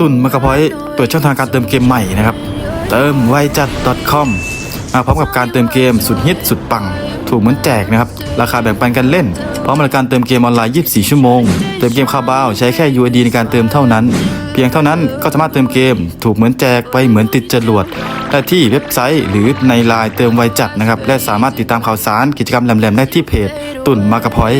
ตุ่นมากรพอยเปิดช่องทางการเติมเกมใหม่นะครับ เติมไวจัด .com มาพร้อมกับการเติมเกมสุดฮิตสุดปัง ถูกเหมือนแจกนะครับ ราคาแบ่งปันกันเล่น พร้อมบริการเติมเกมออนไลน์ 24 ชั่วโมง เติมเกมคาบ้าวใช้แค่ UID ในการเติมเท่านั้น เพียงเท่านั้นก็สามารถเติมเกม ถูกเหมือนแจกไปเหมือนติดจรวดได้ที่เว็บไซต์หรือในไลน์เติมไวจัดนะครับและสามารถติดตามข่าวสารกิจกรรมแหลมๆได้ที่เพจตุ่นมากระพอย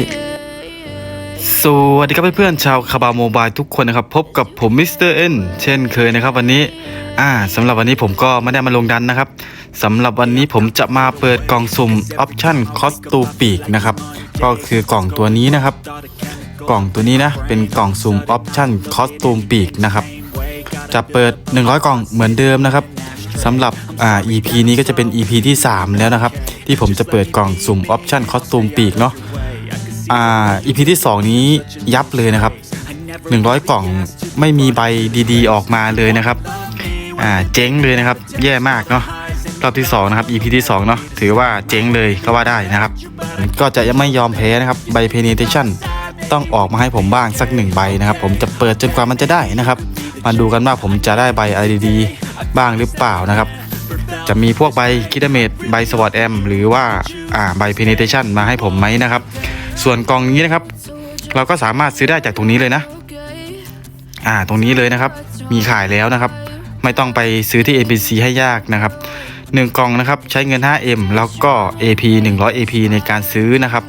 สวัสดีครับเพื่อนๆชาวคาบาโมบายทุกคนนะครับพบกับผมมิสเตอร์เอ็นเช่นเคยนะครับวันนี้อ่าสำหรับวันนี้ผมก็ไม่ได้มาลงดันนะครับสำหรับวันนี้ผมจะมาเปิดกล่องสุ่มออปชั่นคอสตูปีกนะครับก็คือกล่องตัวนี้นะครับ กล่องตัวนี้นะเป็นกล่องสุ่มออปชั่นคอสตูมปีกนะครับจะเปิด 100 กล่องเหมือนเดิมนะครับสำหรับอ่า EP นี้ก็จะเป็น EP ที่ 3 แล้วนะครับ ที่ผมจะเปิดกล่องสุ่มออปชั่นคอสตูมปีกเนาะ อ่า EP ที่ 2 นี้ยับเลยนะครับ 100 กล่องไม่มีใบดีๆ ออกมาเลยนะครับอ่าเจ๊งเลยนะครับ แย่มากเนาะรอบที่ 2 นะครับ EP ที่2เนาะถือว่าเจ๊งเลยก็ว่าได้นะครับ ก็จะยังไม่ยอมแพ้นะครับใบ penetration ต้องออกมาให้ผมบ้างสักหนึ่งใบนะครับ ผมจะเปิดจนกว่ามันจะได้นะครับ มาดูกันว่าผมจะได้ใบอะไรดีๆบ้างหรือเปล่านะครับ จะมีพวกใบคิดเมตใบสวอตแอมหรือว่าอ่าใบ penetration มาให้ผมไหมนะครับ ส่วนกล่องนี้นะครับ เราก็สามารถซื้อได้จากตรงนี้เลยนะ อ่าตรงนี้เลยนะครับ มีขายแล้วนะครับ ไม่ต้องไปซื้อที่ NPC ให้ยากนะครับหนึ่งกล่องนะครับใช้เงิน 5M แล้วก็ AP 100 AP ในการซื้อนะครับ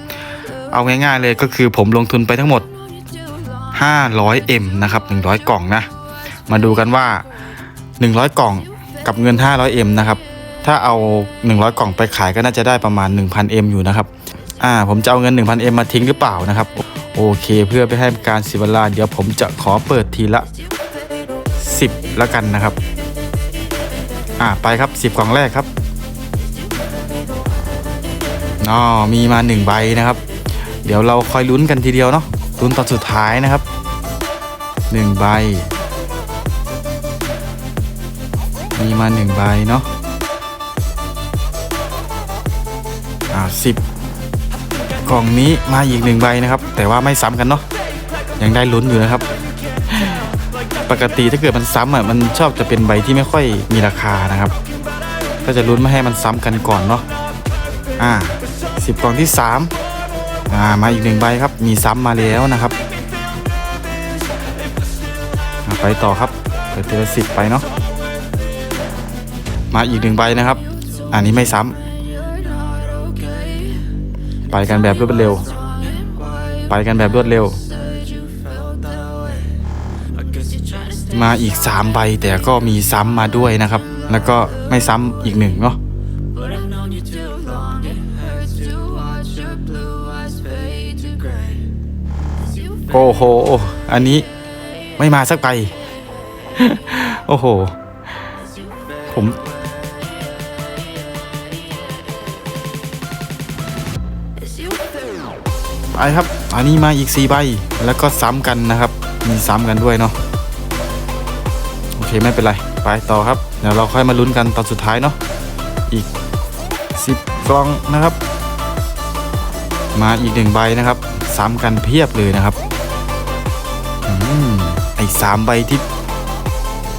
เอาง่ายๆเลยก็คือผมลงทุนไปทั้งหมด 500M นะครับ 100 กล่องนะ มาดูกันว่า 100 กล่องกับเงิน 500M นะครับ ถ้าเอา 100 กล่องไปขายก็น่าจะได้ประมาณ 1,000M อยู่นะครับ อ่าผมจะเอาเงิน 1,000M มาทิ้งหรือเปล่านะครับ โอเคเพื่อไปให้การเสิเวลาเดี๋ยวผมจะขอเปิดทีละ 10แล้วกันนะครับ อ่าไปครับ 10กล่องแรกครับอ๋อมีมา 1 ใบนะครับ เดี๋ยวเราคอยลุ้นกันทีเดียวเนาะลุ้นตอนสุดท้ายนะครับ 1 ใบ มีมา 1 ใบเนาะอ่าสิบ กล่องนี้มาอีกหนึ่งใบนะครับ แต่ว่าไม่ซ้ำกันเนาะยังได้ลุ้นอยู่นะครับ ปกติถ้าเกิดมันซ้ำอะมันชอบจะเป็นใบที่ไม่ค่อยมีราคานะครับ ก็จะลุ้นไม่ให้มันซ้ำกันก่อนเนาะอ่าสิบกล่องที่สามอ่ามาอีกหนึ่งใบครับ มีซ้ำมาแล้วนะครับไปต่อครับเปิดเจอสิบไปเนาะมาอีกหนึ่งใบนะครับ อันนี้ไม่ซ้ำ ไปกันแบบรวดเร็ว ไปกันแบบรวดเร็ว มาอีก 3 ใบแต่ก็มีซ้ำมาด้วยนะครับ แล้วก็ไม่ซ้ำอีกหนึ่งเนาะโอ้โห อันนี้ไม่มาสักใบ โอ้โห ผม ไปครับ อันนี้มาอีก 4 ใบ แล้วก็ซ้ำกันนะครับ มีซ้ำกันด้วยเนาะ โอเคไม่เป็นไร ไปต่อครับ เดี๋ยวเราค่อยมาลุ้นกันตอนสุดท้ายเนาะ อีก 10 กล่องนะครับ มาอีกหนึ่งใบนะครับ ซ้ำกันเพียบเลยนะครับ อืม ไอ้สามใบที่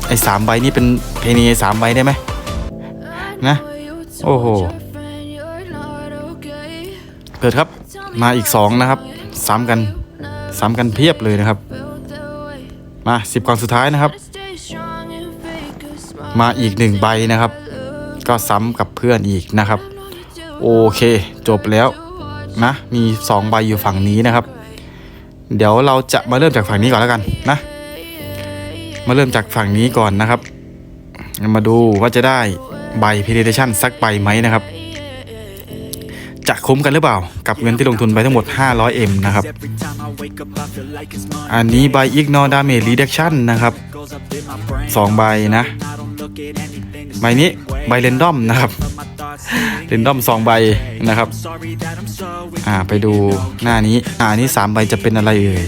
ไอ้สามใบนี่เป็นเพนีสามใบได้ไหมนะ โอ้โห เกิดครับ มาอีก2นะครับซ้ำกันซ้ำกันเพียบเลยนะครับ มา10กล่องสุดท้ายนะครับ มาอีกหนึ่งใบนะครับ ก็ซ้ำกับเพื่อนอีกนะครับ โอเค จบแล้วนะมี2ใบอยู่ฝั่งนี้นะครับ เดี๋ยวเราจะมาเริ่มจากฝั่งนี้ก่อนแล้วกันนะ มาเริ่มจากฝั่งนี้ก่อนนะครับ มาดูว่าจะได้ใบ penetration สักใบไหมนะครับ จะคุ้มกันหรือเปล่า กับเงินที่ลงทุนไปทั้งหมด 500M นะครับ อันนี้ใบ Ignore Damage Reduction นะครับ 2 ใบนะ ใบนี้ใบเรนดอมนะครับเรนดอมสองใบนะครับ อ่า ไปดูหน้านี้ อ่า นี้สามใบจะเป็นอะไรเอ่ย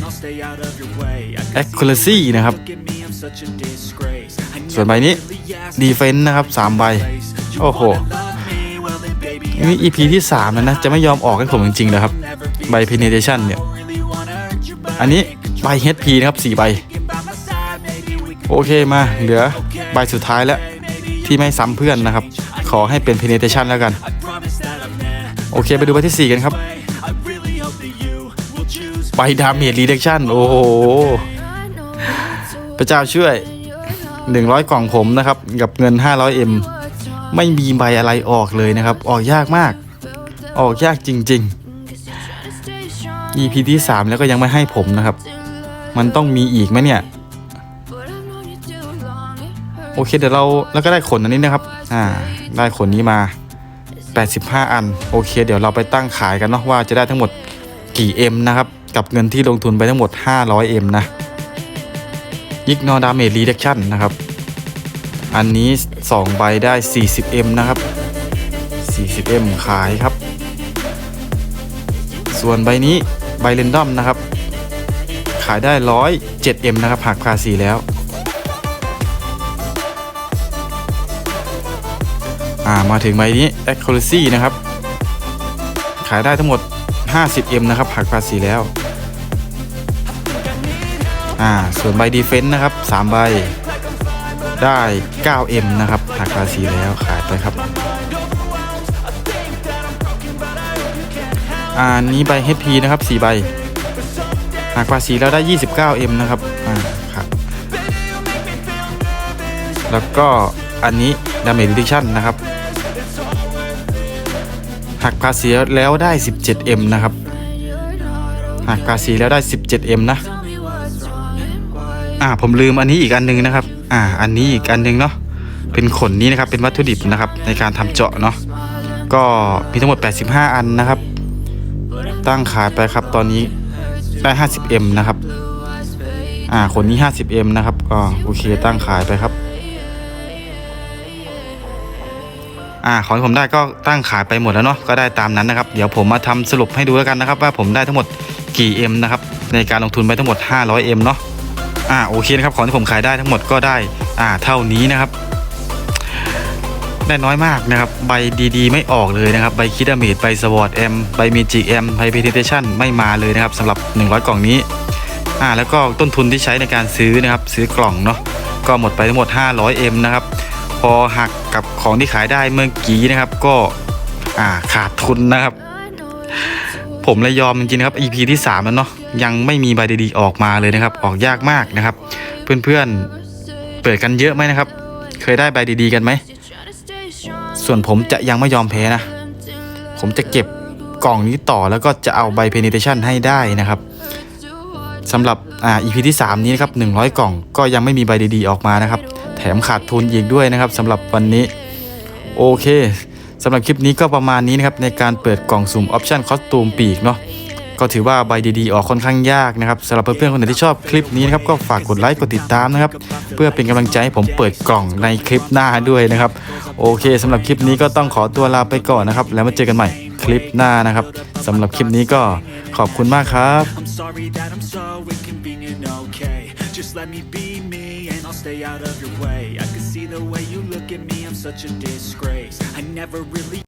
accuracy นะครับ ส่วนใบนี้ defense นะครับสามใบ โอ้โห นี่ EP ที่สามแล้วนะ จะไม่ยอมออกให้ผมจริงๆเลยครับ ใบ penetration เนี่ย อันนี้ใบ HP นะครับสี่ใบ โอเคมา เหลือใบสุดท้ายแล้ว ที่ไม่ซ้ำเพื่อนนะครับ ขอให้เป็น penetration แล้วกัน โอเคไปดูใบที่ 4 กันครับ I really hope that you will choose ใบดาเมจรีเดคชั่นโอ้โห พระเจ้าช่วย 100 กล่องผมนะครับ กับเงิน 500M ไม่มีใบอะไรออกเลยนะครับ ออกยากมาก ออกยากจริง ๆ EP ที่ 3 แล้วก็ยังไม่ให้ผมนะครับ มันต้องมีอีกไหมเนี่ย โอเคเดี๋ยวเราแล้วก็ได้ขนอันนี้นะครับ อ่า ได้ขนนี้มา 85 อัน โอเค เดี๋ยวเราไปตั้งขายกันเนาะว่าจะได้ทั้งหมดกี่ M นะครับ กับเงินที่ลงทุนไปทั้งหมด 500M นะยิกนอดาเมจรีเดคชั่นนะครับ อันนี้ 2 ใบได้ 40M นะครับ 40M ขายครับ ส่วนใบนี้ใบเรนดอมนะครับ ขายได้ 107M นะครับหักภาษีแล้ว อ่ามาถึงใบนี้ accuracy นะครับ ขายได้ทั้งหมด 50M นะครับหักภาษีแล้ว อ่าส่วนใบ defense นะครับ 3 ใบ ได้ 9M นะครับหักภาษีแล้วขายไปครับ อ่านี้ใบ HP นะครับ4ใบหักภาษีแล้วได้ 29M นะครับ อ่าครับ แล้วก็อันนี้ damage reduction นะครับ หักภาษีแล้วได้ 17M นะครับ หักภาษีแล้วได้ 17M นะ อ่าผมลืมอันนี้อีกอันหนึงนะครับ อ่า อันนี้อีกอันหนึงเนาะเป็นขนนี้นะครับเป็นวัตถุดิบนะครับในการทำเจาะเนาะก็มีทั้งหมด 85 อันนะครับ ตั้งขายไปครับตอนนี้ได้ 50M นะครับ อ่าขนนี้ 50M นะครับก็โอเคตั้งขายไปครับอ่าของที่ผมได้ก็ตั้งขายไปหมดแล้วเนาะก็ได้ตามนั้นนะครับ เดี๋ยวผมมาทำสรุปให้ดูแล้วกันนะครับ ว่าผมได้ทั้งหมดกี่ M นะครับในการลงทุนไปทั้งหมด 500M เนาะ อ่าโอเคนะครับของที่ผมขายได้ทั้งหมดก็ได้อ่าเท่านี้นะครับ ได้น้อยมากนะครับ ใบดีๆ ไม่ออกเลยนะครับ ใบคิดาเมดใบสวอตแอมใบมีจีแอมใบเพเทชันไม่มาเลยนะครับสำหรับ 100 กล่องนี้อ่าแล้วก็ต้นทุนที่ใช้ในการซื้อนะครับ ซื้อกล่องเนาะก็หมดไปทั้งหมด 500M นะครับ พอหักกับของที่ขายได้เมื่อกี้นะครับ ก็อ่าขาดทุนนะครับ ผมเลยยอมจริงๆนะครับ EP ที่ 3 แล้วเนาะ ยังไม่มีใบดีๆออกมาเลยนะครับ ออกยากมากนะครับ เพื่อนๆเปิดกันเยอะไหมนะครับ เคยได้ใบดีๆกันไหม ส่วนผมจะยังไม่ยอมแพ้นะ ผมจะเก็บกล่องนี้ต่อแล้วก็จะเอาใบ penetration ให้ได้นะครับสำหรับอ่า EP ที่ 3 นี้นะครับ100 กล่องก็ยังไม่มีใบดีๆออกมานะครับ แถมขาดทุนอีกด้วยนะครับสำหรับวันนี้ โอเคสำหรับคลิปนี้ก็ประมาณนี้นะครับ ในการเปิดกล่องสุ่มออปชั่นคอสตูมปีกเนาะ ก็ถือว่าใบดีๆออกค่อนข้างยากนะครับสำหรับเพื่อนๆคนไหนที่ชอบคลิปนี้นะครับก็ฝากกดไลค์กดติดตามนะครับเพื่อเป็นกำลังใจให้ผมเปิดกล่องในคลิปหน้าด้วยนะครับโอเคสำหรับคลิปนี้ก็ต้องขอตัวลาไปก่อนนะครับ แล้วมาเจอกันใหม่คลิปหน้านะครับสำหรับคลิปนี้ก็ขอบคุณมากครับ Just let me be me and I'll stay out of your way I can see the way you look at me, I'm such a disgrace I never really